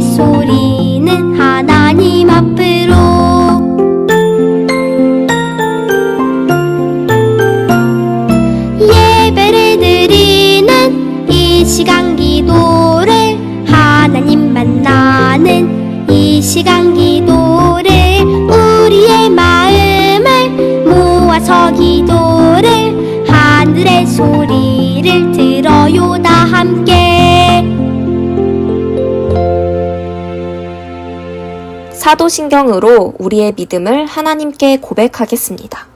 de. 사도신경으로 우리의 믿음을 하나님께 고백하겠습니다.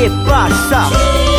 입은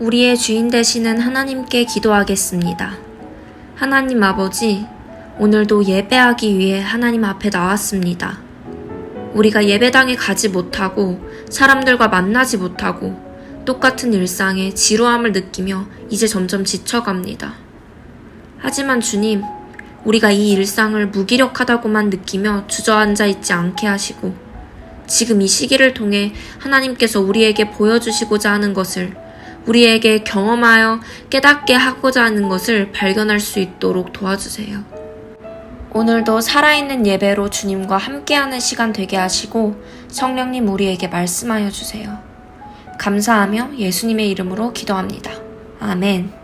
우리의 주인 되시는 하나님께 기도하겠습니다. 하나님 아버지, 오늘도 예배하기 위해 하나님 앞에 나왔습니다. 우리가 예배당에 가지 못하고 사람들과 만나지 못하고 똑같은 일상에 지루함을 느끼며 이제 점점 지쳐갑니다. 하지만 주님, 우리가 이 일상을 무기력하다고만 느끼며 주저앉아 있지 않게 하시고 지금 이 시기를 통해 하나님께서 우리에게 보여주시고자 하는 것을 우리에게 경험하여 깨닫게 하고자 하는 것을 발견할 수 있도록 도와주세요. 오늘도 살아있는 예배로 주님과 함께하는 시간 되게 하시고 성령님 우리에게 말씀하여 주세요. 감사하며 예수님의 이름으로 기도합니다. 아멘.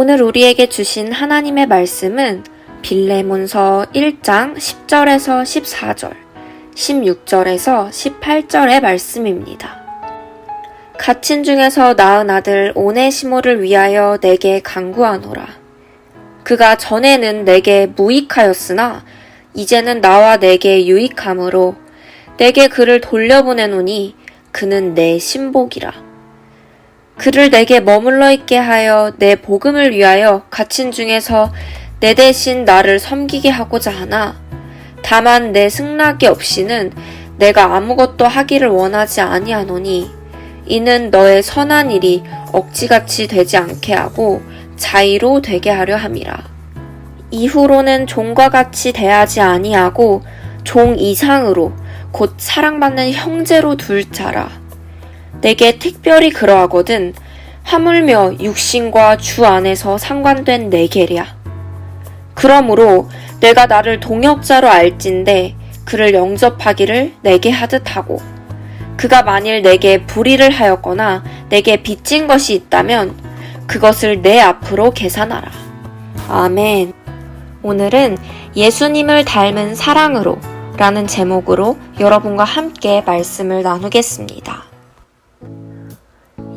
오늘 우리에게 주신 하나님의 말씀은 빌레몬서 1장 10절에서 14절, 16절에서 18절의 말씀입니다. 갇힌 중에서 낳은 아들 오네시모를 위하여 내게 간구하노라. 그가 전에는 내게 무익하였으나 이제는 나와 내게 유익함으로 내게 그를 돌려보내노니 그는 내 신복이라. 그를 내게 머물러 있게 하여 내 복음을 위하여 갇힌 중에서 내 대신 나를 섬기게 하고자 하나? 다만 내 승낙이 없이는 내가 아무것도 하기를 원하지 아니하노니 이는 너의 선한 일이 억지같이 되지 않게 하고 자의로 되게 하려 함이라. 이후로는 종과 같이 대하지 아니하고 종 이상으로 곧 사랑받는 형제로 둘 자라 내게 특별히 그러하거든 하물며 육신과 주 안에서 상관된 내 계랴. 그러므로 내가 나를 동역자로 알진대 그를 영접하기를 내게 하듯 하고 그가 만일 내게 불의를 하였거나 내게 빚진 것이 있다면 그것을 내 앞으로 계산하라. 아멘. 오늘은 예수님을 닮은 사랑으로 라는 제목으로 여러분과 함께 말씀을 나누겠습니다.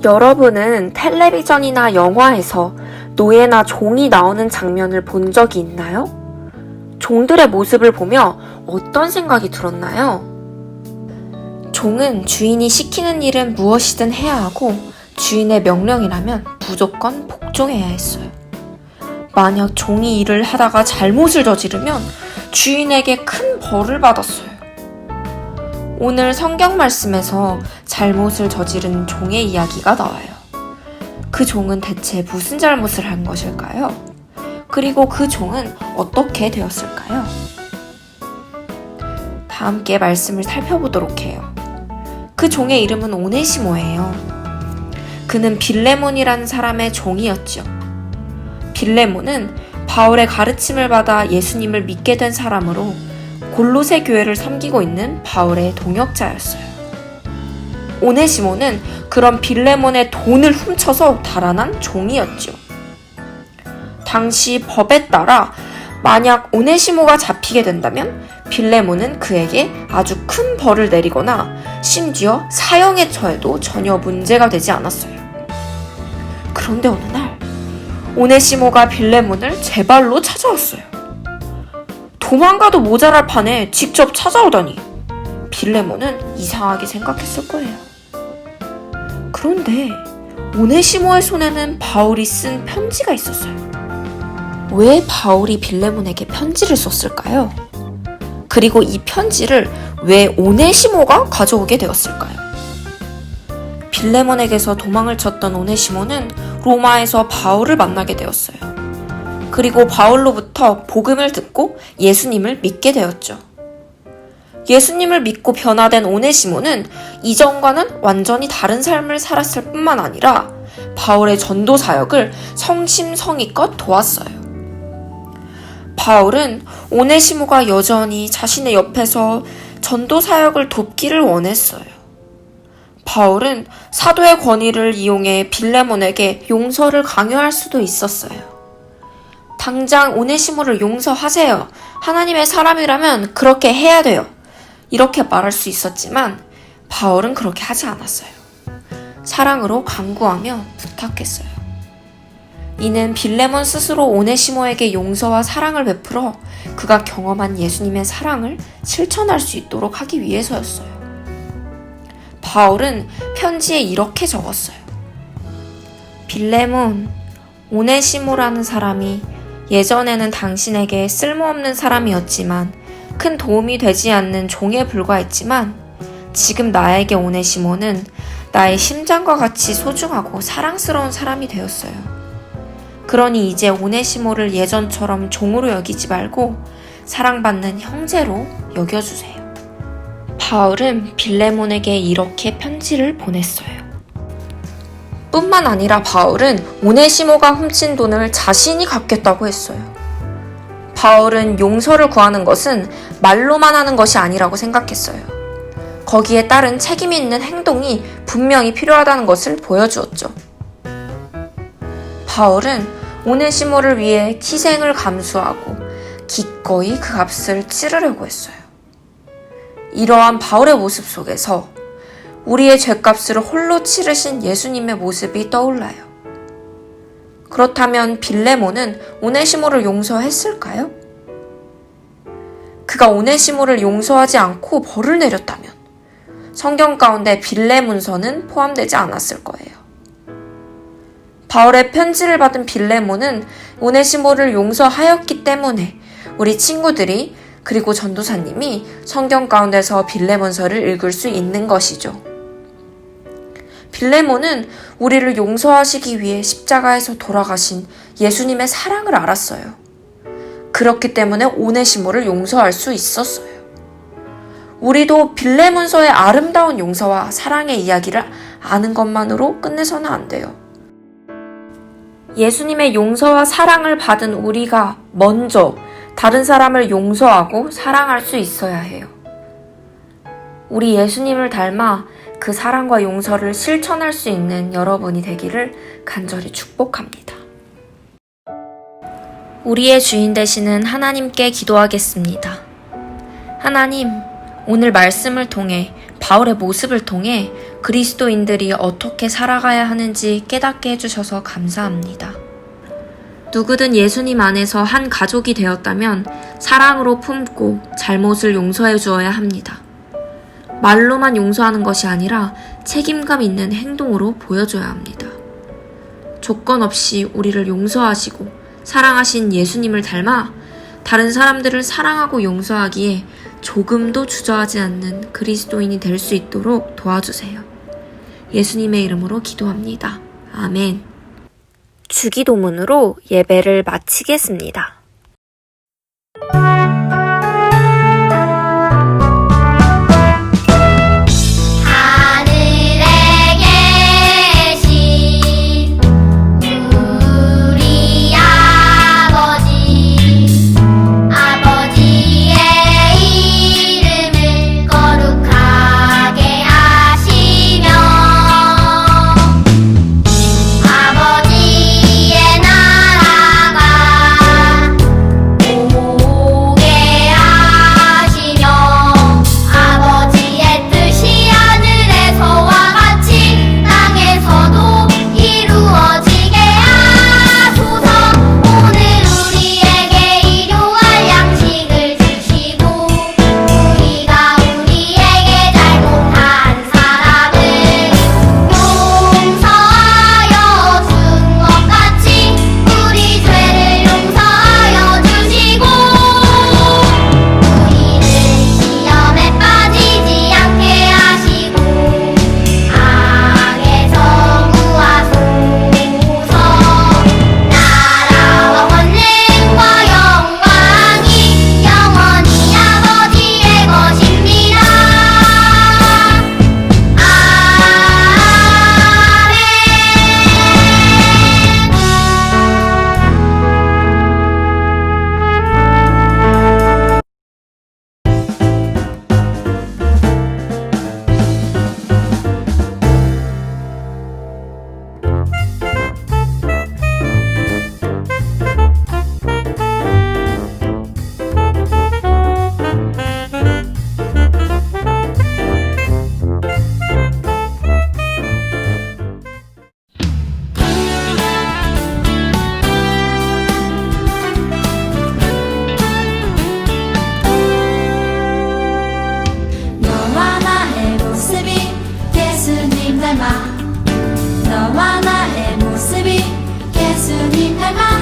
여러분은 텔레비전이나 영화에서 노예나 종이 나오는 장면을 본 적이 있나요? 종들의 모습을 보며 어떤 생각이 들었나요? 종은 주인이 시키는 일은 무엇이든 해야 하고 주인의 명령이라면 무조건 복종해야 했어요. 만약 종이 일을 하다가 잘못을 저지르면 주인에게 큰 벌을 받았어요. 오늘 성경 말씀에서 잘못을 저지른 종의 이야기가 나와요. 그 종은 대체 무슨 잘못을 한 것일까요? 그리고 그 종은 어떻게 되었을까요? 다 함께 말씀을 살펴보도록 해요. 그 종의 이름은 오네시모예요. 그는 빌레몬이라는 사람의 종이었죠. 빌레몬은 바울의 가르침을 받아 예수님을 믿게 된 사람으로 골로새 교회를 섬기고 있는 바울의 동역자였어요. 오네시모는 그런 빌레몬의 돈을 훔쳐서 달아난 종이었죠. 당시 법에 따라 만약 오네시모가 잡히게 된다면 빌레몬은 그에게 아주 큰 벌을 내리거나 심지어 사형에 처해도 전혀 문제가 되지 않았어요. 그런데 어느 날 오네시모가 빌레몬을 제 발로 찾아왔어요. 도망가도 모자랄 판에 직접 찾아오다니 빌레몬은 이상하게 생각했을 거예요. 그런데 오네시모의 손에는 바울이 쓴 편지가 있었어요. 왜 바울이 빌레몬에게 편지를 썼을까요? 그리고 이 편지를 왜 오네시모가 가져오게 되었을까요? 빌레몬에게서 도망을 쳤던 오네시모는 로마에서 바울을 만나게 되었어요. 그리고 바울로부터 복음을 듣고 예수님을 믿게 되었죠. 예수님을 믿고 변화된 오네시모는 이전과는 완전히 다른 삶을 살았을 뿐만 아니라 바울의 전도 사역을 성심성의껏 도왔어요. 바울은 오네시모가 여전히 자신의 옆에서 전도 사역을 돕기를 원했어요. 바울은 사도의 권위를 이용해 빌레몬에게 용서를 강요할 수도 있었어요. 당장 오네시모를 용서하세요. 하나님의 사람이라면 그렇게 해야 돼요. 이렇게 말할 수 있었지만 바울은 그렇게 하지 않았어요. 사랑으로 강구하며 부탁했어요. 이는 빌레몬 스스로 오네시모에게 용서와 사랑을 베풀어 그가 경험한 예수님의 사랑을 실천할 수 있도록 하기 위해서였어요. 바울은 편지에 이렇게 적었어요. 빌레몬, 오네시모라는 사람이 예전에는 당신에게 쓸모없는 사람이었지만 큰 도움이 되지 않는 종에 불과했지만 지금 나에게 오네시모는 나의 심장과 같이 소중하고 사랑스러운 사람이 되었어요. 그러니 이제 오네시모를 예전처럼 종으로 여기지 말고 사랑받는 형제로 여겨주세요. 바울은 빌레몬에게 이렇게 편지를 보냈어요. 뿐만 아니라 바울은 오네시모가 훔친 돈을 자신이 갚겠다고 했어요. 바울은 용서를 구하는 것은 말로만 하는 것이 아니라고 생각했어요. 거기에 따른 책임 있는 행동이 분명히 필요하다는 것을 보여주었죠. 바울은 오네시모를 위해 희생을 감수하고 기꺼이 그 값을 치르려고 했어요. 이러한 바울의 모습 속에서 우리의 죄값을 홀로 치르신 예수님의 모습이 떠올라요. 그렇다면 빌레몬은 오네시모를 용서했을까요? 그가 오네시모를 용서하지 않고 벌을 내렸다면 성경 가운데 빌레문서는 포함되지 않았을 거예요. 바울의 편지를 받은 빌레몬은 오네시모를 용서하였기 때문에 우리 친구들이 그리고 전도사님이 성경 가운데서 빌레몬서를 읽을 수 있는 것이죠. 빌레몬은 우리를 용서하시기 위해 십자가에서 돌아가신 예수님의 사랑을 알았어요. 그렇기 때문에 오네시모를 용서할 수 있었어요. 우리도 빌레몬서의 아름다운 용서와 사랑의 이야기를 아는 것만으로 끝내서는 안 돼요. 예수님의 용서와 사랑을 받은 우리가 먼저 다른 사람을 용서하고 사랑할 수 있어야 해요. 우리 예수님을 닮아 그 사랑과 용서를 실천할 수 있는 여러분이 되기를 간절히 축복합니다. 우리의 주인 되시는 하나님께 기도하겠습니다. 하나님, 오늘 말씀을 통해 바울의 모습을 통해 그리스도인들이 어떻게 살아가야 하는지 깨닫게 해주셔서 감사합니다. 누구든 예수님 안에서 한 가족이 되었다면 사랑으로 품고 잘못을 용서해 주어야 합니다. 말로만 용서하는 것이 아니라 책임감 있는 행동으로 보여줘야 합니다. 조건 없이 우리를 용서하시고 사랑하신 예수님을 닮아 다른 사람들을 사랑하고 용서하기에 조금도 주저하지 않는 그리스도인이 될 수 있도록 도와주세요. 예수님의 이름으로 기도합니다. 아멘. 주기도문으로 예배를 마치겠습니다. Nina Mama.